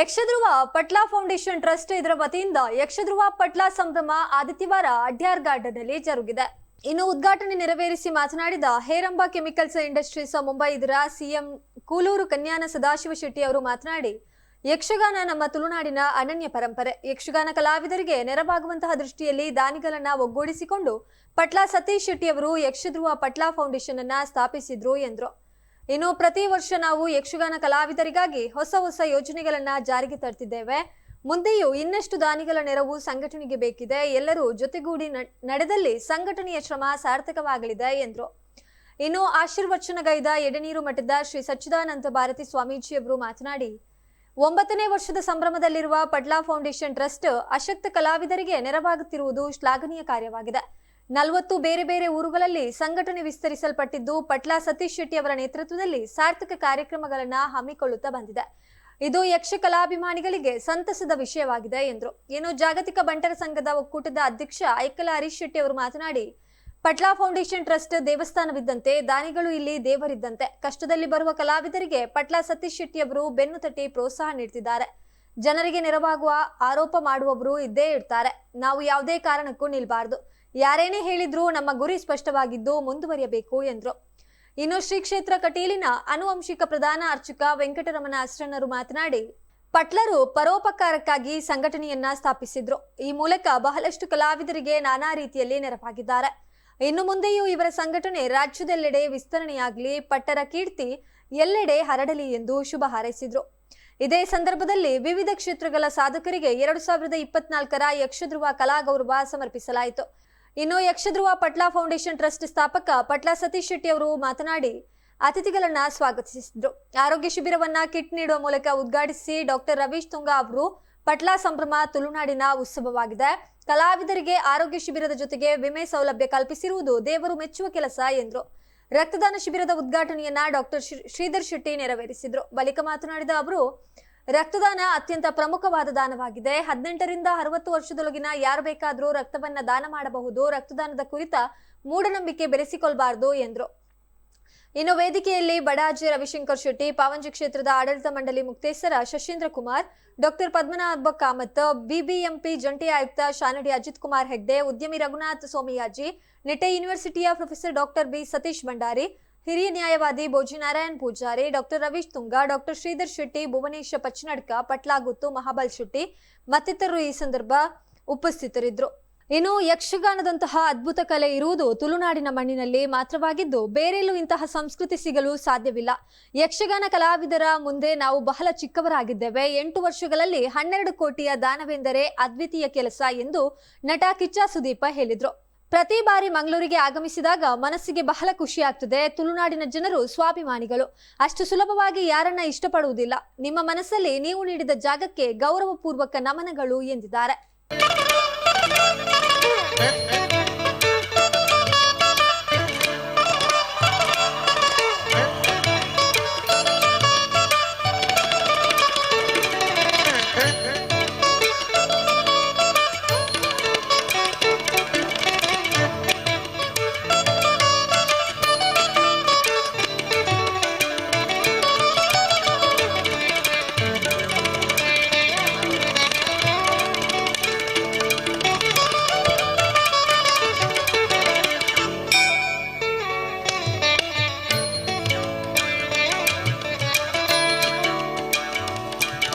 Yakshadhruva Patla foundation trust ಇದರ ವತಿಯಿಂದ ಯಕ್ಷಧ್ರುವ ಪಟ್ಲಾ ಸಂಭ್ರಮ ಆದಿತ್ಯವಾರ ಅಡ್ಯಾರ್ ಗಾರ್ಡನ್ನಲ್ಲಿ ಜರುಗಿದೆ. ಇನ್ನು ಉದ್ಘಾಟನೆ ನೆರವೇರಿಸಿ ಮಾತನಾಡಿದ ಹೇರಂಬ ಕೆಮಿಕಲ್ಸ್ ಇಂಡಸ್ಟ್ರೀಸ್ ಮುಂಬೈ ಇದರ ಸಿಎಂ ಕೂಲೂರು ಕನ್ಯಾನ ಸದಾಶಿವ ಶೆಟ್ಟಿ ಅವರು ಮಾತನಾಡಿ, ಯಕ್ಷಗಾನ ನಮ್ಮ ತುಳುನಾಡಿನ ಅನನ್ಯ ಪರಂಪರೆ. ಯಕ್ಷಗಾನ ಕಲಾವಿದರಿಗೆ ನೆರವಾಗುವಂತಹ ದೃಷ್ಟಿಯಲ್ಲಿ ದಾನಿಗಳನ್ನ ಒಗ್ಗೂಡಿಸಿಕೊಂಡು ಪಟ್ಲಾ ಸತೀಶ್ ಶೆಟ್ಟಿ ಅವರು ಯಕ್ಷಧ್ರುವ ಪಟ್ಲಾ ಫೌಂಡೇಶನ್ ಅನ್ನ ಸ್ಥಾಪಿಸಿದ್ರು ಎಂದರು. ಇನ್ನು ಪ್ರತಿ ವರ್ಷ ನಾವು ಯಕ್ಷಗಾನ ಕಲಾವಿದರಿಗಾಗಿ ಹೊಸ ಹೊಸ ಯೋಜನೆಗಳನ್ನ ಜಾರಿಗೆ ತರ್ತಿದ್ದೇವೆ. ಮುಂದೆಯೂ ಇನ್ನಷ್ಟು ದಾನಿಗಳ ನೆರವು ಸಂಘಟನೆಗೆ ಬೇಕಿದೆ. ಎಲ್ಲರೂ ಜೊತೆಗೂಡಿ ನಡೆದಲ್ಲಿ ಸಂಘಟನೆಯ ಶ್ರಮ ಸಾರ್ಥಕವಾಗಲಿದೆ ಎಂದರು. ಇನ್ನು ಆಶೀರ್ವಚನಗೈದ ಎಡೆನೀರು ಮಠದ ಶ್ರೀ ಸಚ್ಚಿದಾನಂದ ಭಾರತಿ ಸ್ವಾಮೀಜಿಯವರು ಮಾತನಾಡಿ, ಒಂಬತ್ತನೇ ವರ್ಷದ ಸಂಭ್ರಮದಲ್ಲಿರುವ ಪಡ್ಲಾ ಫೌಂಡೇಶನ್ ಟ್ರಸ್ಟ್ ಅಶಕ್ತ ಕಲಾವಿದರಿಗೆ ನೆರವಾಗುತ್ತಿರುವುದು ಶ್ಲಾಘನೀಯ ಕಾರ್ಯವಾಗಿದೆ. ನಲವತ್ತು ಬೇರೆ ಬೇರೆ ಊರುಗಳಲ್ಲಿ ಸಂಘಟನೆ ವಿಸ್ತರಿಸಲ್ಪಟ್ಟಿದ್ದು ಪಟ್ಲಾ ಸತೀಶ್ ಶೆಟ್ಟಿ ಅವರ ನೇತೃತ್ವದಲ್ಲಿ ಸಾರ್ಥಕ ಕಾರ್ಯಕ್ರಮಗಳನ್ನು ಹಮ್ಮಿಕೊಳ್ಳುತ್ತಾ ಬಂದಿದೆ. ಇದು ಯಕ್ಷ ಕಲಾಭಿಮಾನಿಗಳಿಗೆ ಸಂತಸದ ವಿಷಯವಾಗಿದೆ ಎಂದರು. ಏನು ಜಾಗತಿಕ ಬಂಟರ ಸಂಘದ ಒಕ್ಕೂಟದ ಅಧ್ಯಕ್ಷ ಐಕಲ ಹರೀಶ್ ಶೆಟ್ಟಿ ಅವರು ಮಾತನಾಡಿ, ಪಟ್ಲಾ ಫೌಂಡೇಶನ್ ಟ್ರಸ್ಟ್ ದೇವಸ್ಥಾನವಿದ್ದಂತೆ ದಾನಿಗಳು ಇಲ್ಲಿ ದೇವರಿದ್ದಂತೆ. ಕಷ್ಟದಲ್ಲಿ ಬರುವ ಕಲಾವಿದರಿಗೆ ಪಟ್ಲಾ ಸತೀಶ್ ಶೆಟ್ಟಿ ಅವರು ಬೆನ್ನು ತಟ್ಟಿ ಪ್ರೋತ್ಸಾಹ ನೀಡ್ತಿದ್ದಾರೆ. ಜನರಿಗೆ ನೆರವಾಗುವ ಆರೋಪ ಮಾಡುವವರು ಇದ್ದೇ ಇರ್ತಾರೆ. ನಾವು ಯಾವುದೇ ಕಾರಣಕ್ಕೂ ನಿಲ್ಬಾರ್ದು. ಯಾರೇನೇ ಹೇಳಿದ್ರೂ ನಮ್ಮ ಗುರಿ ಸ್ಪಷ್ಟವಾಗಿದ್ದು ಮುಂದುವರಿಯಬೇಕು ಎಂದರು. ಇನ್ನು ಶ್ರೀ ಕ್ಷೇತ್ರ ಕಟೀಲಿನ ಅನುವಂಶಿಕ ಪ್ರಧಾನ ಅರ್ಚಕ ವೆಂಕಟರಮಣ ಅಸ್ರಣ್ಣರು ಮಾತನಾಡಿ, ಪಟ್ಲರು ಪರೋಪಕಾರಕ್ಕಾಗಿ ಸಂಘಟನೆಯನ್ನ ಸ್ಥಾಪಿಸಿದ್ರು. ಈ ಮೂಲಕ ಬಹಳಷ್ಟು ಕಲಾವಿದರಿಗೆ ನಾನಾ ರೀತಿಯಲ್ಲಿ ನೆರವಾಗಿದ್ದಾರೆ. ಇನ್ನು ಮುಂದೆಯೂ ಇವರ ಸಂಘಟನೆ ರಾಜ್ಯದೆಲ್ಲೆಡೆ ವಿಸ್ತರಣೆಯಾಗಲಿ ಪಟ್ಟರ ಕೀರ್ತಿ ಎಲ್ಲೆಡೆ ಹರಡಲಿ ಎಂದು ಶುಭ ಹಾರೈಸಿದ್ರು. ಇದೇ ಸಂದರ್ಭದಲ್ಲಿ ವಿವಿಧ ಕ್ಷೇತ್ರಗಳ ಸಾಧಕರಿಗೆ ಎರಡು ಸಾವಿರದ ಇಪ್ಪತ್ನಾಲ್ಕರ ಯಕ್ಷಧ್ರುವ ಕಲಾ ಗೌರವ ಸಮರ್ಪಿಸಲಾಯಿತು. ಇನ್ನು ಯಕ್ಷಧ್ರುವ ಪಟ್ಲಾ ಫೌಂಡೇಶನ್ ಟ್ರಸ್ಟ್ ಸ್ಥಾಪಕ ಪಟ್ಲಾ ಸತೀಶ್ ಶೆಟ್ಟಿ ಅವರು ಮಾತನಾಡಿ ಅತಿಥಿಗಳನ್ನ ಸ್ವಾಗತಿಸಿದ್ರು. ಆರೋಗ್ಯ ಶಿಬಿರವನ್ನ ಕಿಟ್ ನೀಡುವ ಮೂಲಕ ಉದ್ಘಾಟಿಸಿ ಡಾಕ್ಟರ್ ರವೀಶ್ ತುಂಗಾ ಅವರು, ಪಟ್ಲಾ ಸಂಭ್ರಮ ತುಳುನಾಡಿನ ಉತ್ಸವವಾಗಿದೆ. ಕಲಾವಿದರಿಗೆ ಆರೋಗ್ಯ ಶಿಬಿರದ ಜೊತೆಗೆ ವಿಮೆ ಸೌಲಭ್ಯ ಕಲ್ಪಿಸಿರುವುದು ದೇವರು ಮೆಚ್ಚುವ ಕೆಲಸ ಎಂದರು. ರಕ್ತದಾನ ಶಿಬಿರದ ಉದ್ಘಾಟನೆಯನ್ನ ಡಾಕ್ಟರ್ ಶ್ರೀಧರ್ ಶೆಟ್ಟಿ ನೆರವೇರಿಸಿದ್ರು. ಬಳಿಕ ಮಾತನಾಡಿದ ಅವರು, ರಕ್ತದಾನ ಅತ್ಯಂತ ಪ್ರಮುಖವಾದ ದಾನವಾಗಿದೆ. ಹದಿನೆಂಟರಿಂದ ಅರವತ್ತು ವರ್ಷದೊಳಗಿನ ಯಾರು ಬೇಕಾದರೂ ರಕ್ತವನ್ನ ದಾನ ಮಾಡಬಹುದು. ರಕ್ತದಾನದ ಕುರಿತ ಮೂಢನಂಬಿಕೆ ಬೆರೆಸಿಕೊಳ್ಬಾರ್ದು ಎಂದರು. ಇನ್ನು ವೇದಿಕೆಯಲ್ಲಿ ಬಡಾಜಿ ರವಿಶಂಕರ್ ಶೆಟ್ಟಿ, ಪಾವಂಜಿ ಕ್ಷೇತ್ರದ ಆಡಳಿತ ಮಂಡಳಿ ಮುಕ್ತೇಸರ ಶಶೀಂದ್ರ ಕುಮಾರ್, ಡಾಕ್ಟರ್ ಪದ್ಮನಾಭ ಕಾಮತ್, ಬಿಬಿಎಂಪಿ ಜಂಟಿ ಆಯುಕ್ತ ಶಾನಡಿ ಅಜಿತ್ ಕುಮಾರ್ ಹೆಗ್ಡೆ, ಉದ್ಯಮಿ Raghunath Somayaji Nitte ಯೂನಿವರ್ಸಿಟಿಯ professor doctor B Satish Bhandari, ಹಿರಿಯ ನ್ಯಾಯವಾದಿ ಭೋಜಿನಾರಾಯಣ್ ಪೂಜಾರಿ, ಡಾಕ್ಟರ್ ರವೀಶ್ ತುಂಗ, ಡಾಕ್ಟರ್ ಶ್ರೀಧರ್ ಶೆಟ್ಟಿ ಭುವನೇಶ ಪಚ್ಚನಡ್ಕ, ಪಟ್ಲಾಗುತ್ತು ಮಹಾಬಲ್ ಶೆಟ್ಟಿ, ಮತ್ತಿತರರು ಈ ಸಂದರ್ಭ ಉಪಸ್ಥಿತರಿದ್ದರು. ಇನ್ನು ಯಕ್ಷಗಾನದಂತಹ ಅದ್ಭುತ ಕಲೆ ಇರುವುದು ತುಳುನಾಡಿನ ಮಣ್ಣಿನಲ್ಲಿ ಮಾತ್ರವಾಗಿದ್ದು ಬೇರೆಲ್ಲೂ ಇಂತಹ ಸಂಸ್ಕೃತಿ ಸಿಗಲು ಸಾಧ್ಯವಿಲ್ಲ. ಯಕ್ಷಗಾನ ಕಲಾವಿದರ ಮುಂದೆ ನಾವು ಬಹಳ ಚಿಕ್ಕವರಾಗಿದ್ದೇವೆ. ಎಂಟು ವರ್ಷಗಳಲ್ಲಿ ಹನ್ನೆರಡು ಕೋಟಿಯ ದಾನವೆಂದರೆ ಅದ್ವಿತೀಯ ಕೆಲಸ ಎಂದು ನಟ ಕಿಚ್ಚ ಸುದೀಪ ಹೇಳಿದ್ರು. ಪ್ರತಿ ಬಾರಿ ಮಂಗಳೂರಿಗೆ ಆಗಮಿಸಿದಾಗ ಮನಸ್ಸಿಗೆ ಬಹಳ ಖುಷಿ ಆಗ್ತದೆ. ತುಳುನಾಡಿನ ಜನರು ಸ್ವಾಭಿಮಾನಿಗಳು. ಅಷ್ಟು ಸುಲಭವಾಗಿ ಯಾರನ್ನ ಇಷ್ಟಪಡುವುದಿಲ್ಲ. ನಿಮ್ಮ ಮನಸ್ಸಲ್ಲಿ ನೀವು ನೀಡಿದ ಜಾಗಕ್ಕೆ ಗೌರವಪೂರ್ವಕ ನಮನಗಳು ಎಂದಿದ್ದಾರೆ. Thank you.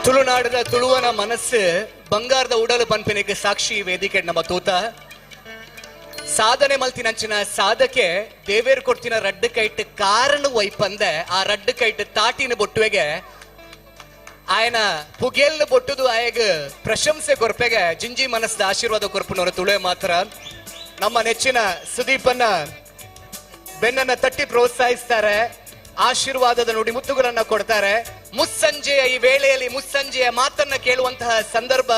ತುಳುನಾಡಿನ ತುಳುವನ ಮನಸ್ಸು ಬಂಗಾರದ ಉಡಲು ಪನ್ಪಿನಿಗೆ ಸಾಕ್ಷಿ ವೇದಿಕೆ ನಮ್ಮ ತೂತ. ಸಾಧನೆ ಮಲ್ತಿನಂಚಿನ ಸಾಧಕೆ, ದೇವೇರು ಕೊಡ್ತಿನ ರಡ್ಡು ಕೈಟ್ ಕಾರಣ ವೈಪಂದೆ ಆ ರಡ್ಡು ಕೈಟ್ ತಾಟಿನ ಬೊಟ್ಟುವೆಗೆ, ಆಯನ ಪುಗೆಲ್ ಬೊಟ್ಟುದು ಆಯಗ ಪ್ರಶಂಸೆ ಕೊರ್ಪೆಗೆ, ಜಿಂಜಿ ಮನಸ್ಸದ ಆಶೀರ್ವಾದ ಕೊರ್ಪನವರ ತುಳೆ ಮಾತ್ರ. ನಮ್ಮ ನೆಚ್ಚಿನ ಸುದೀಪನ್ನ ಬೆನ್ನನ್ನ ತಟ್ಟಿ ಪ್ರೋತ್ಸಾಹಿಸ್ತಾರೆ, ಆಶೀರ್ವಾದದ ನುಡಿ ಮುತ್ತುಗಳನ್ನ ಕೊಡ್ತಾರೆ. ಮುಸ್ಸಂಜೆಯ ಈ ವೇಳೆಯಲ್ಲಿ ಮುಸ್ಸಂಜೆಯ ಮಾತನ್ನ ಕೇಳುವಂತಹ ಸಂದರ್ಭ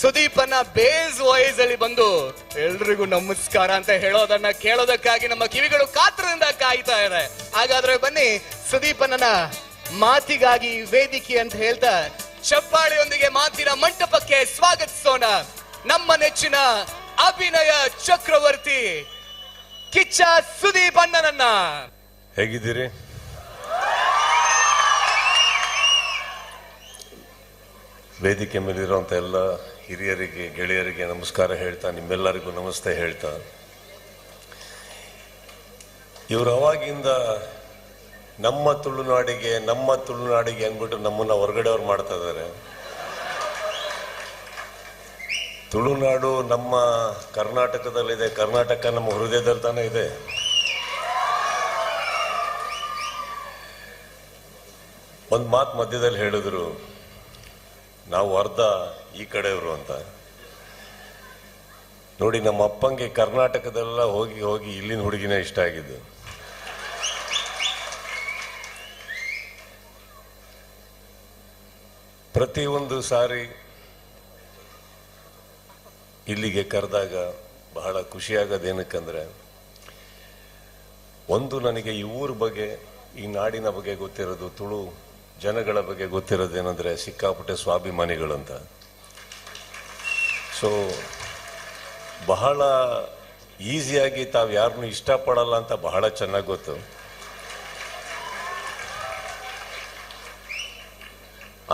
ಸುದೀಪನ ಬೇಸ್ ವಾಯ್ಸ್ ಅಲ್ಲಿ ಬಂದು, ಎಲ್ರಿಗೂ ನಮಸ್ಕಾರ ಅಂತ ಹೇಳೋದನ್ನ ಕೇಳೋದಕ್ಕಾಗಿ ನಮ್ಮ ಕಿವಿಗಳು ಕಾತ್ರದಿಂದ ಕಾಯ್ತಾ ಇದೆ ಹಾಗಾದ್ರೆ ಬನ್ನಿ, ಸುದೀಪನನ್ನ ಮಾತಿಗಾಗಿ ವೇದಿಕೆ ಅಂತ ಹೇಳ್ತಾ ಚಪ್ಪಾಳಿಯೊಂದಿಗೆ ಮಾತಿನ ಮಂಟಪಕ್ಕೆ ಸ್ವಾಗತಿಸೋಣ. ನಮ್ಮ ನೆಚ್ಚಿನ ಅಭಿನಯ ಚಕ್ರವರ್ತಿ ಕಿಚ್ಚ ಸುದೀಪ್ ಅಣ್ಣನನ್ನ ಹೇಗಿದ್ದೀರಿ? ವೇದಿಕೆ ಮೇಲಿರುವಂಥ ಎಲ್ಲ ಹಿರಿಯರಿಗೆ, ಗೆಳೆಯರಿಗೆ ನಮಸ್ಕಾರ ಹೇಳ್ತಾ, ನಿಮ್ಮೆಲ್ಲರಿಗೂ ನಮಸ್ತೆ ಹೇಳ್ತಾ. ಇವರು ಅವಾಗಿಂದ ನಮ್ಮ ತುಳುನಾಡಿಗೆ ನಮ್ಮ ತುಳುನಾಡಿಗೆ ಅಂದ್ಬಿಟ್ಟು ನಮ್ಮನ್ನ ಹೊರಗಡೆಯವ್ರು ಮಾಡ್ತಾ ಇದ್ದಾರೆ. ತುಳುನಾಡು ನಮ್ಮ ಕರ್ನಾಟಕದಲ್ಲಿದೆ. ಕರ್ನಾಟಕ ನಮ್ಮ ಹೃದಯದಲ್ಲಿ ತಾನೇ ಇದೆ. ಒಂದು ಮಾತು ಮಧ್ಯದಲ್ಲಿ ಹೇಳಿದ್ರು. ನಾವು ಅರ್ಧ ಈ ಕಡೆಯವರು ಅಂತ. ನೋಡಿ, ನಮ್ಮ ಅಪ್ಪಂಗೆ ಕರ್ನಾಟಕದೆಲ್ಲ ಹೋಗಿ ಹೋಗಿ ಇಲ್ಲಿನ ಹುಡುಗಿನೇ ಇಷ್ಟ ಆಗಿದ್ದು. ಪ್ರತಿಯೊಂದು ಸಾರಿ ಇಲ್ಲಿಗೆ ಕರೆದಾಗ ಬಹಳ ಖುಷಿಯಾಗೋದೇನಕ್ಕಂದ್ರೆ, ಒಂದು ನನಗೆ ಈ ಊರ ಬಗ್ಗೆ, ಈ ನಾಡಿನ ಬಗ್ಗೆ ಗೊತ್ತಿರೋದು ತುಳು ಜನಗಳ ಬಗ್ಗೆ ಗೊತ್ತಿರೋದೇನೆಂದರೆ ಸಿಕ್ಕಾಪಟ್ಟೆ ಸ್ವಾಭಿಮಾನಿಗಳಂತ. ಸೊ ಬಹಳ ಈಸಿಯಾಗಿ ತಾವು ಯಾರನ್ನೂ ಇಷ್ಟಪಡಲ್ಲ ಅಂತ ಬಹಳ ಚೆನ್ನಾಗಿ ಗೊತ್ತು.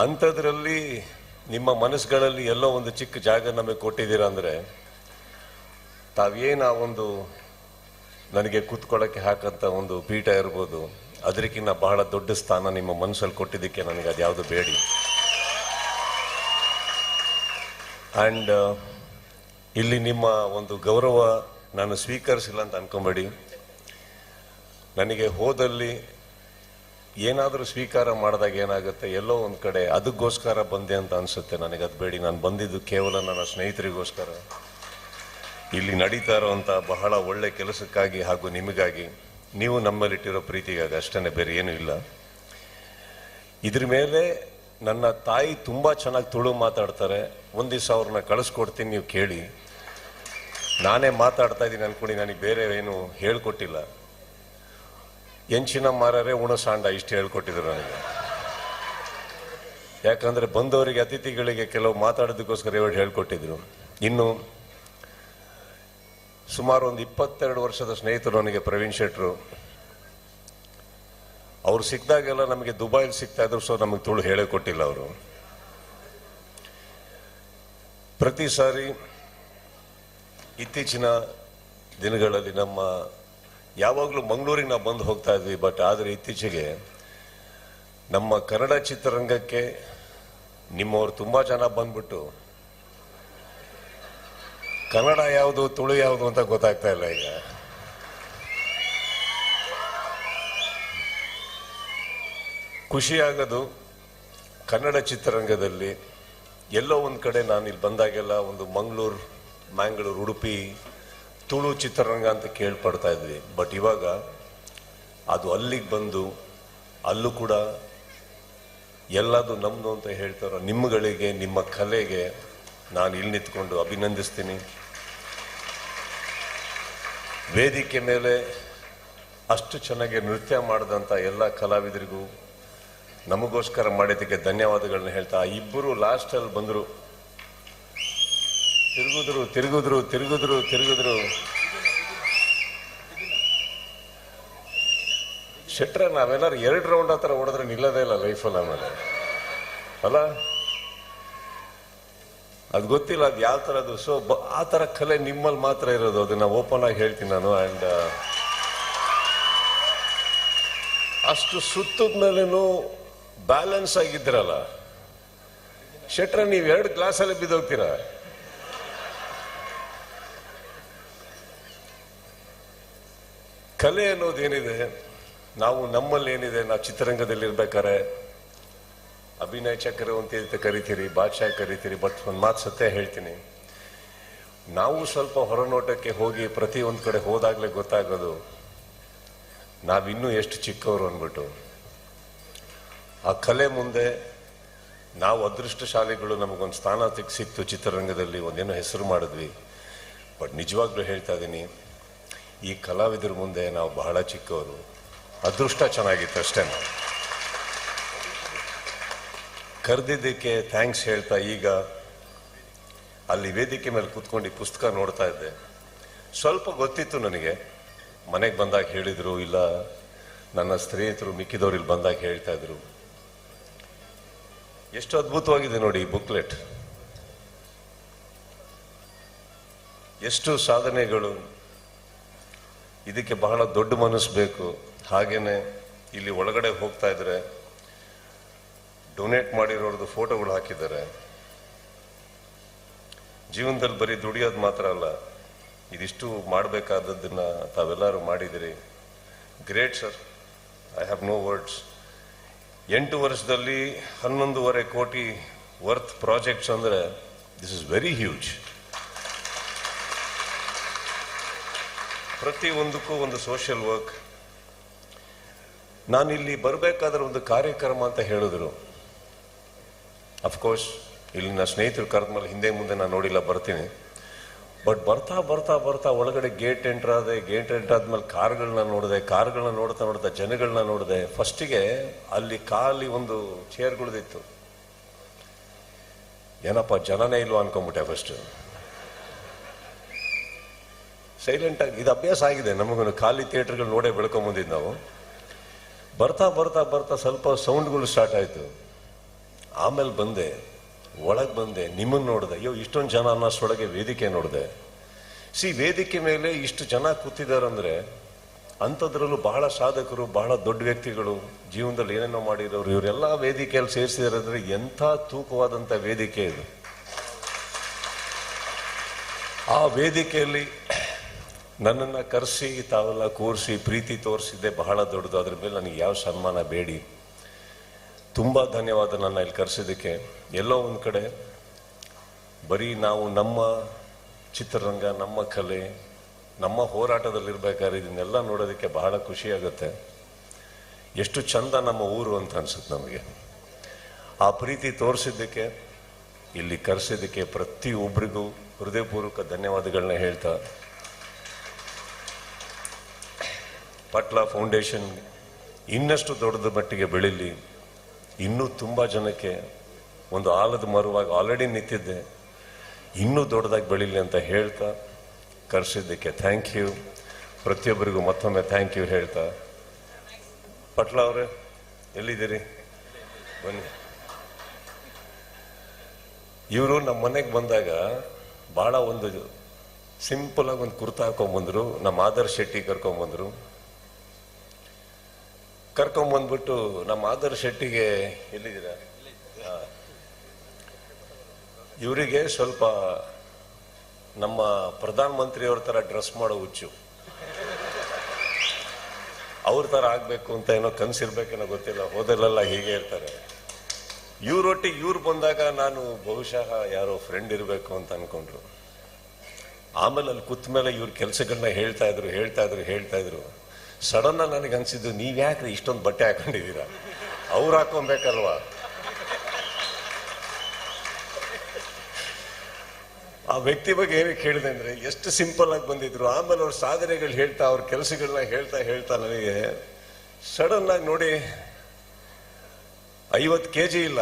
ಅಂಥದ್ರಲ್ಲಿ ನಿಮ್ಮ ಮನಸ್ಸುಗಳಲ್ಲಿ ಎಲ್ಲೋ ಒಂದು ಚಿಕ್ಕ ಜಾಗ ನಮಗೆ ಕೊಟ್ಟಿದ್ದೀರಾ ಅಂದರೆ ತಾವೇನು ಆ ಒಂದು ನನಗೆ ಕೂತ್ಕೊಳ್ಳೋಕ್ಕೆ ಹಾಕಂತ ಒಂದು ಪೀಠ ಇರ್ಬೋದು ಅದಕ್ಕಿಂತ ಬಹಳ ದೊಡ್ಡ ಸ್ಥಾನ ನಿಮ್ಮ ಮನಸ್ಸಲ್ಲಿ ಕೊಟ್ಟಿದ್ದಕ್ಕೆ ನನಗೆ ಅದ್ಯಾವುದು ಬೇಡಿ. ಆ್ಯಂಡ್ ಇಲ್ಲಿ ನಿಮ್ಮ ಒಂದು ಗೌರವ ನಾನು ಸ್ವೀಕರಿಸಿಲ್ಲ ಅಂತ ಅನ್ಕೊಂಬೇಡಿ. ನನಗೆ ಹೋದಲ್ಲಿ ಏನಾದರೂ ಸ್ವೀಕಾರ ಮಾಡಿದಾಗ ಏನಾಗುತ್ತೆ? ಎಲ್ಲೋ ಒಂದು ಕಡೆ ಅದಕ್ಕೋಸ್ಕರ ಬಂದೆ ಅಂತ ಅನಿಸುತ್ತೆ ನನಗೆ. ಅದು ಬೇಡಿ, ನಾನು ಬಂದಿದ್ದು ಕೇವಲ ನನ್ನ ಸ್ನೇಹಿತರಿಗೋಸ್ಕರ. ಇಲ್ಲಿ ನಡೀತಾ ಇರೋವಂಥ ಬಹಳ ಒಳ್ಳೆ ಕೆಲಸಕ್ಕಾಗಿ ಹಾಗೂ ನಿಮಗಾಗಿ ನೀವು ನಮ್ಮಲ್ಲಿಟ್ಟಿರೋ ಪ್ರೀತಿಗಾಗಿ ಅಷ್ಟೇ ಬೇರೆ ಏನೂ ಇಲ್ಲ. ಇದ್ರ ಮೇಲೆ ನನ್ನ ತಾಯಿ ತುಂಬ ಚೆನ್ನಾಗಿ ತುಳು ಮಾತಾಡ್ತಾರೆ. ಒಂದು ದಿವಸ ಅವ್ರನ್ನ ಕಳಿಸ್ಕೊಡ್ತೀನಿ, ನೀವು ಕೇಳಿ. ನಾನೇ ಮಾತಾಡ್ತಾ ಇದ್ದೀನಿ ಅನ್ಕೊಂಡು, ನನಗೆ ಬೇರೆ ಏನು ಹೇಳ್ಕೊಟ್ಟಿಲ್ಲ. ಎಂಚಿನ ಮಾರರೆ ಉಣಸಾಂಡ ಇಷ್ಟು ಹೇಳ್ಕೊಟ್ಟಿದ್ರು ನನಗೆ. ಯಾಕಂದ್ರೆ ಬಂದವರಿಗೆ, ಅತಿಥಿಗಳಿಗೆ ಕೆಲವು ಮಾತಾಡೋದಕ್ಕೋಸ್ಕರ ಹೇಳ್ಕೊಟ್ಟಿದ್ರು. ಇನ್ನು ಸುಮಾರು ಒಂದು ಇಪ್ಪತ್ತೆರಡು ವರ್ಷದ ಸ್ನೇಹಿತರು ನನಗೆ ಪ್ರವೀಣ್ ಶೆಟ್ರು. ಅವ್ರು ಸಿಕ್ಕಿದಾಗೆಲ್ಲ ನಮಗೆ ದುಬೈಲಿ ಸಿಗ್ತಾ ಇದ್ರು ಸೊ ನಮಗೆ ತುಳು ಹೇಳೇ ಕೊಟ್ಟಿಲ್ಲ ಅವರು. ಪ್ರತಿ ಸಾರಿ ಇತ್ತೀಚಿನ ದಿನಗಳಲ್ಲಿ ನಮ್ಮ, ಯಾವಾಗಲೂ ಮಂಗಳೂರಿಗೆ ನಾವು ಬಂದು ಹೋಗ್ತಾ ಇದ್ವಿ ಬಟ್ ಆದರೆ ಇತ್ತೀಚೆಗೆ ನಮ್ಮ ಕನ್ನಡ ಚಿತ್ರರಂಗಕ್ಕೆ ನಿಮ್ಮವರು ತುಂಬ ಜನ ಬಂದ್ಬಿಟ್ಟು ಕನ್ನಡ ಯಾವುದು, ತುಳು ಯಾವುದು ಅಂತ ಗೊತ್ತಾಗ್ತಾ ಇಲ್ಲ ಈಗ. ಖುಷಿಯಾಗೋದು ಕನ್ನಡ ಚಿತ್ರರಂಗದಲ್ಲಿ. ಎಲ್ಲೋ ಒಂದು ಕಡೆ ನಾನು ಇಲ್ಲಿ ಬಂದಾಗೆಲ್ಲ ಒಂದು ಮಂಗಳೂರು, ಮ್ಯಾಂಗ್ಳೂರು, ಉಡುಪಿ, ತುಳು ಚಿತ್ರರಂಗ ಅಂತ ಕೇಳ್ಪಡ್ತಾ ಇದ್ವಿ. ಬಟ್ ಇವಾಗ ಅದು ಅಲ್ಲಿಗೆ ಬಂದು, ಅಲ್ಲೂ ಕೂಡ ಎಲ್ಲದು ನಮ್ಮದು ಅಂತ ಹೇಳ್ತಾರೋ ನಿಮ್ಮಗಳಿಗೆ ನಿಮ್ಮ ಕಲೆಗೆ ನಾನು ಇಲ್ಲಿ ನಿಂತ್ಕೊಂಡು ಅಭಿನಂದಿಸ್ತೀನಿ. ವೇದಿಕೆ ಮೇಲೆ ಅಷ್ಟು ಚೆನ್ನಾಗಿ ನೃತ್ಯ ಮಾಡಿದಂಥ ಎಲ್ಲ ಕಲಾವಿದರಿಗೂ ನಮಗೋಸ್ಕರ ಮಾಡಿದ್ದಕ್ಕೆ ಧನ್ಯವಾದಗಳನ್ನ ಹೇಳ್ತಾ, ಇಬ್ಬರು ಲಾಸ್ಟಲ್ಲಿ ಬಂದರು. ತಿರುಗಿದ್ರು ತಿರುಗಿದ್ರು ತಿರುಗಿದ್ರು ತಿರುಗಿದ್ರು. ಶೆಟ್ರ, ನಾವೆಲ್ಲರೂ ಎರಡು ರೌಂಡ್ ಆ ಥರ ಓಡಿದ್ರೆ ನಿಲ್ಲದೇ ಇಲ್ಲ ಲೈಫಲ್ಲಿ ಆಮೇಲೆ. ಅಲ್ಲ? ಅದು ಗೊತ್ತಿಲ್ಲ, ಅದು ಯಾವ ಥರದ್ದು. ಸೊ ಆ ಥರ ಕಲೆ ನಿಮ್ಮಲ್ಲಿ ಮಾತ್ರ ಇರೋದು. ಅದನ್ನ ಓಪನ್ ಆಗಿ ಹೇಳ್ತೀನಿ ನಾನು ಆ್ಯಂಡ್ ಅಷ್ಟು ಸುತ್ತದ ಮೇಲೂ ಬ್ಯಾಲೆನ್ಸ್ ಆಗಿದ್ರಲ್ಲ. ಶೆಟ್ರ, ನೀವು ಎರಡು ಗ್ಲಾಸಲ್ಲಿ ಬಿದ್ದೋಗ್ತೀರಾ? ಕಲೆ ಅನ್ನೋದೇನಿದೆ ನಾವು ನಮ್ಮಲ್ಲಿ ಏನಿದೆ? ನಾವು ಚಿತ್ರರಂಗದಲ್ಲಿ ಇರ್ಬೇಕಾರೆ ಅಭಿನಯ ಚಕ್ರವಂತಿ ಅಂತ ಕರಿತೀರಿ, ಬಾದಶಾಹ ಕರಿತೀರಿ ಬಟ್ ಒಂದು ಮಾತು ಸತ್ಯ ಹೇಳ್ತೀನಿ. ನಾವು ಸ್ವಲ್ಪ ಹೊರನೋಟಕ್ಕೆ ಹೋಗಿ ಪ್ರತಿ ಒಂದು ಕಡೆ ಹೋದಾಗಲೇ ಗೊತ್ತಾಗೋದು, ನಾವಿನ್ನೂ ಎಷ್ಟು ಚಿಕ್ಕವರು ಅಂದ್ಬಿಟ್ಟು. ಆ ಕಲೆ ಮುಂದೆ ನಾವು ಅದೃಷ್ಟ ಶಾಲೆಗಳು ನಮಗೊಂದು ಸ್ಥಾನ ಸಿಕ್ ಸಿಕ್ತು ಚಿತ್ರರಂಗದಲ್ಲಿ, ಒಂದೇನೋ ಹೆಸರು ಮಾಡಿದ್ವಿ. ಬಟ್ ನಿಜವಾಗ್ಲೂ ಹೇಳ್ತಾ ಇದ್ದೀನಿ ಈ ಕಲಾವಿದರ ಮುಂದೆ ನಾವು ಬಹಳ ಚಿಕ್ಕವರು. ಅದೃಷ್ಟ ಚೆನ್ನಾಗಿತ್ತು ಅಷ್ಟೇ. ಕರೆದಿದ್ದಕ್ಕೆ ಥ್ಯಾಂಕ್ಸ್ ಹೇಳ್ತಾ ಈಗ ಅಲ್ಲಿ ವೇದಿಕೆ ಮೇಲೆ ಕೂತ್ಕೊಂಡು ಈ ಪುಸ್ತಕ ನೋಡ್ತಾ ಇದ್ದೆ. ಸ್ವಲ್ಪ ಗೊತ್ತಿತ್ತು ನನಗೆ. ಮನೆಗೆ ಬಂದಾಗ ಹೇಳಿದ್ರು, ಇಲ್ಲ, ನನ್ನ ಸ್ನೇಹಿತರು ಮಿಕ್ಕಿದವ್ರು ಇಲ್ಲಿ ಬಂದಾಗ ಹೇಳ್ತಾ ಇದ್ರು. ಎಷ್ಟು ಅದ್ಭುತವಾಗಿದೆ ನೋಡಿ ಈ ಬುಕ್ಲೆಟ್ ಎಷ್ಟು ಸಾಧನೆಗಳು. ಇದಕ್ಕೆ ಬಹಳ ದೊಡ್ಡ ಮನಸ್ಸು ಬೇಕು. ಹಾಗೇನೆ ಇಲ್ಲಿ ಒಳಗಡೆ ಹೋಗ್ತಾ ಇದ್ರೆ ಡೊನೇಟ್ ಮಾಡಿರೋರ್ದು ಫೋಟೋಗಳು ಹಾಕಿದ್ದಾರೆ. ಜೀವನದಲ್ಲಿ ಬರೀ ದುಡಿಯೋದು ಮಾತ್ರ ಅಲ್ಲ, ಇದಿಷ್ಟು ಮಾಡಬೇಕಾದದ್ದನ್ನ ತಾವೆಲ್ಲರೂ ಮಾಡಿದಿರಿ. Great sir I have no words ಎಂಟು ವರ್ಷದಲ್ಲಿ ಹನ್ನೊಂದೂವರೆ ಕೋಟಿ ವರ್ತ್ ಪ್ರಾಜೆಕ್ಟ್ಸ್ ಅಂದ್ರೆ ದಿಸ್ ಇಸ್ ವೆರಿ ಹ್ಯೂಜ್ ಪ್ರತಿ ಒಂದಕ್ಕೂ ಒಂದು ಸೋಷಿಯಲ್ ವರ್ಕ್ ನಾನಿಲ್ಲಿ ಬರಬೇಕಾದ್ರೆ ಒಂದು ಕಾರ್ಯಕ್ರಮ ಅಂತ ಹೇಳಿದ್ರು. ಅಫ್ಕೋರ್ಸ್ ನನ್ನ ಸ್ನೇಹಿತರು ಕರೆದ್ಮೇಲೆ ಹಿಂದೆ ಮುಂದೆ ನಾನು ನೋಡಿಲ್ಲ, ಬರ್ತೀನಿ. ಬಟ್ ಬರ್ತಾ ಬರ್ತಾ ಬರ್ತಾ ಒಳಗಡೆ ಗೇಟ್ ಎಂಟ್ರ್ ಆದೆ ಗೇಟ್ ಎಂಟ್ರ್ ಆದ್ಮೇಲೆ ಕಾರ್ಗಳನ್ನ ನೋಡಿದೆ, ಕಾರ್ಗಳನ್ನ ನೋಡ್ತಾ ನೋಡ್ತಾ ಜನಗಳನ್ನ ನೋಡಿದೆ. ಫಸ್ಟಿಗೆ ಅಲ್ಲಿ ಖಾಲಿ ಒಂದು ಚೇರ್ಗಳದಿತ್ತು ಏನಪ್ಪ, ಜನನೇ ಇಲ್ವಾ ಅನ್ಕೊಂಬಿಟ್ಟೆ ಫಸ್ಟ್ ಸೈಲೆಂಟ್ ಆಗಿ, ಇದು ಅಭ್ಯಾಸ ಆಗಿದೆ. ನಮಗೂ ಖಾಲಿ ಥಿಯೇಟರ್ಗಳು ನೋಡೇ ಬೆಳ್ಕೊಂಬಂದಿದ್ದು ನಾವು. ಬರ್ತಾ ಬರ್ತಾ ಬರ್ತಾ ಸ್ವಲ್ಪ ಸೌಂಡ್ಗಳು ಸ್ಟಾರ್ಟ್ ಆಯ್ತು. ಆಮೇಲೆ ಬಂದೆ, ಒಳಗೆ ಬಂದೆ ನಿಮ್ಮನ್ನು ನೋಡಿದೆ, ಅಯ್ಯೋ, ಇಷ್ಟೊಂದು ಜನ ಅನ್ನೋಷ್ಟೊಳಗೆ ವೇದಿಕೆ ನೋಡಿದೆ. ಸಿ, ವೇದಿಕೆ ಮೇಲೆ ಇಷ್ಟು ಜನ ಕೂತಿದಾರಂದ್ರೆ, ಅಂಥದ್ರಲ್ಲೂ ಬಹಳ ಸಾಧಕರು, ಬಹಳ ದೊಡ್ಡ ವ್ಯಕ್ತಿಗಳು, ಜೀವನದಲ್ಲಿ ಏನೇನೋ ಮಾಡಿರೋರು, ಇವರೆಲ್ಲ ವೇದಿಕೆಯಲ್ಲಿ ಸೇರಿಸಿದಾರೆ ಅಂದರೆ ಎಂಥ ತೂಕವಾದಂಥ ವೇದಿಕೆ ಇದು. ಆ ವೇದಿಕೆಯಲ್ಲಿ ನನ್ನನ್ನು ಕರೆಸಿ, ತಾವೆಲ್ಲ ಕೂರಿಸಿ, ಪ್ರೀತಿ ತೋರಿಸಿದ್ದೆ ಬಹಳ ದೊಡ್ಡದು. ಅದ್ರ ಮೇಲೆ ನನಗೆ ಯಾವ ಸನ್ಮಾನ ಬೇಡಿ. ತುಂಬ ಧನ್ಯವಾದ ನನ್ನ ಇಲ್ಲಿ ಕರೆಸಿದ್ದಕ್ಕೆ. ಎಲ್ಲೋ ಒಂದು ಕಡೆ ಬರೀ ನಾವು ನಮ್ಮ ಚಿತ್ರರಂಗ, ನಮ್ಮ ಕಲೆ, ನಮ್ಮ ಹೋರಾಟದಲ್ಲಿರ್ಬೇಕಾದ್ರೆ ಇದನ್ನೆಲ್ಲ ನೋಡೋದಕ್ಕೆ ಬಹಳ ಖುಷಿಯಾಗುತ್ತೆ. ಎಷ್ಟು ಚಂದ ನಮ್ಮ ಊರು ಅಂತ ಅನ್ಸುತ್ತೆ ನಮಗೆ. ಆ ಪ್ರೀತಿ ತೋರಿಸಿದ್ದಕ್ಕೆ, ಇಲ್ಲಿ ಕರೆಸಿದ್ದಕ್ಕೆ ಪ್ರತಿಯೊಬ್ಬರಿಗೂ ಹೃದಯಪೂರ್ವಕ ಧನ್ಯವಾದಗಳನ್ನ ಹೇಳ್ತಾ, ಪಟ್ಲ ಫೌಂಡೇಶನ್ ಇನ್ನಷ್ಟು ದೊಡ್ಡದ ಮಟ್ಟಿಗೆ ಬೆಳೀಲಿ. ಇನ್ನೂ ತುಂಬ ಜನಕ್ಕೆ ಒಂದು ಆಲದ ಮರುವಾಗಿ ಆಲ್ರೆಡಿ ನಿಂತಿದ್ದೆ. ಇನ್ನೂ ದೊಡ್ಡದಾಗಿ ಬೆಳೀಲಿ ಅಂತ ಹೇಳ್ತಾ ಕರೆಸಿದ್ದಕ್ಕೆ ಥ್ಯಾಂಕ್ ಯು ಪ್ರತಿಯೊಬ್ಬರಿಗೂ ಮತ್ತೊಮ್ಮೆ ಥ್ಯಾಂಕ್ ಯು ಹೇಳ್ತಾ. ಪಟ್ಲ ಅವರೇ, ಎಲ್ಲಿದ್ದೀರಿ? ಬನ್ನಿ. ಇವರು ನಮ್ಮ ಮನೆಗೆ ಬಂದಾಗ ಭಾಳ ಒಂದು ಸಿಂಪಲ್ ಆಗಿ ಒಂದು ಕುರ್ತಾ ಹಾಕೊಂಡ್ಬಂದ್ರು ನಮ್ಮ ಆದರ್ ಶೆಟ್ಟಿ ಕರ್ಕೊಂಡ್ಬಂದ್ರು ಕರ್ಕೊಂಡ್ಬಂದ್ಬಿಟ್ಟು ನಮ್ಮ ಆದರ್ ಶೆಟ್ಟಿಗೆ ಎಲ್ಲಿದ್ದೀರಾ. ಇವರಿಗೆ ಸ್ವಲ್ಪ ನಮ್ಮ ಪ್ರಧಾನ ಮಂತ್ರಿಯವ್ರ ತರ ಡ್ರೆಸ್ ಮಾಡೋ ಹುಚ್ಚು. ಅವ್ರ ತರ ಆಗ್ಬೇಕು ಅಂತ ಏನೋ ಕನ್ಸಿರ್ಬೇಕೇನೋ ಗೊತ್ತಿಲ್ಲ, ಹೋದಲ್ಲೆಲ್ಲ ಹೀಗೆ ಇರ್ತಾರೆ. ಇವ್ರೊಟ್ಟಿಗೆ ಇವ್ರು ಬಂದಾಗ ನಾನು ಬಹುಶಃ ಯಾರೋ ಫ್ರೆಂಡ್ ಇರಬೇಕು ಅಂತ ಅನ್ಕೊಂಡ್ರು. ಆಮೇಲೆ ಅಲ್ಲಿ ಕೂತ್ಮೇಲೆ ಇವ್ರ ಕೆಲಸಗಳನ್ನ ಹೇಳ್ತಾ ಇದ್ರು ಹೇಳ್ತಾ ಇದ್ರು ಹೇಳ್ತಾ ಇದ್ರು. ಸಡನ್ ನನಗೆ ಅನ್ಸಿದ್ದು, ನೀವು ಯಾಕ್ರಿ ಇಷ್ಟೊಂದು ಬಟ್ಟೆ ಹಾಕೊಂಡಿದ್ದೀರಾ? ಅವ್ರು ಹಾಕೊಂಬೇಕಲ್ವಾ? ಆ ವ್ಯಕ್ತಿ ಬಗ್ಗೆ ಏನಕ್ಕೆ ಹೇಳಿದೆ ಅಂದ್ರೆ, ಎಷ್ಟು ಸಿಂಪಲ್ ಆಗಿ ಬಂದಿದ್ರು. ಆಮೇಲೆ ಅವ್ರ ಸಾಧನೆಗಳು ಹೇಳ್ತಾ, ಅವ್ರ ಕೆಲಸಗಳನ್ನ ಹೇಳ್ತಾ ಹೇಳ್ತಾ ನನಗೆ ಸಡನ್ ಆಗಿ ನೋಡಿ, ಐವತ್ತು ಕೆ ಜಿ ಇಲ್ಲ.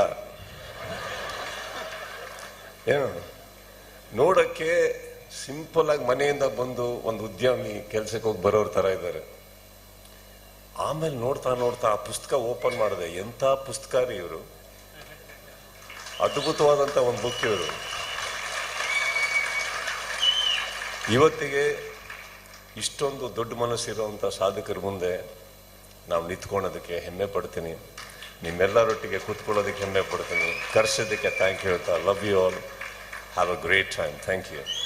ಏನು? ನೋಡಕ್ಕೆ ಸಿಂಪಲ್ ಆಗಿ ಮನೆಯಿಂದ ಬಂದು ಒಂದು ಉದ್ಯಮಿ ಕೆಲ್ಸಕ್ಕೆ ಹೋಗಿ ಬರೋರ್ ತರ ಇದ್ದಾರೆ. ಆಮೇಲೆ ನೋಡ್ತಾ ನೋಡ್ತಾ ಆ ಪುಸ್ತಕ ಓಪನ್ ಮಾಡಿದೆ. ಎಂಥ ಪುಸ್ತಕ ರೀ ಇವರು. ಅದ್ಭುತವಾದಂತ ಒಂದು ಬುಕ್ ಇವರು. ಇವತ್ತಿಗೆ ಇಷ್ಟೊಂದು ದೊಡ್ಡ ಮನಸ್ಸಿರುವಂಥ ಸಾಧಕರ ಮುಂದೆ ನಾವು ನಿಂತ್ಕೊಳ್ಳೋದಕ್ಕೆ ಹೆಮ್ಮೆ ಪಡ್ತೀನಿ. ನಿಮ್ಮೆಲ್ಲರೊಟ್ಟಿಗೆ ಕೂತ್ಕೊಳ್ಳೋದಕ್ಕೆ ಹೆಮ್ಮೆ ಪಡ್ತೀನಿ. ಕರ್ಸೋದಕ್ಕೆ ಥ್ಯಾಂಕ್ ಯು ಹೇಳ್ತಾ love you all have a great time thank you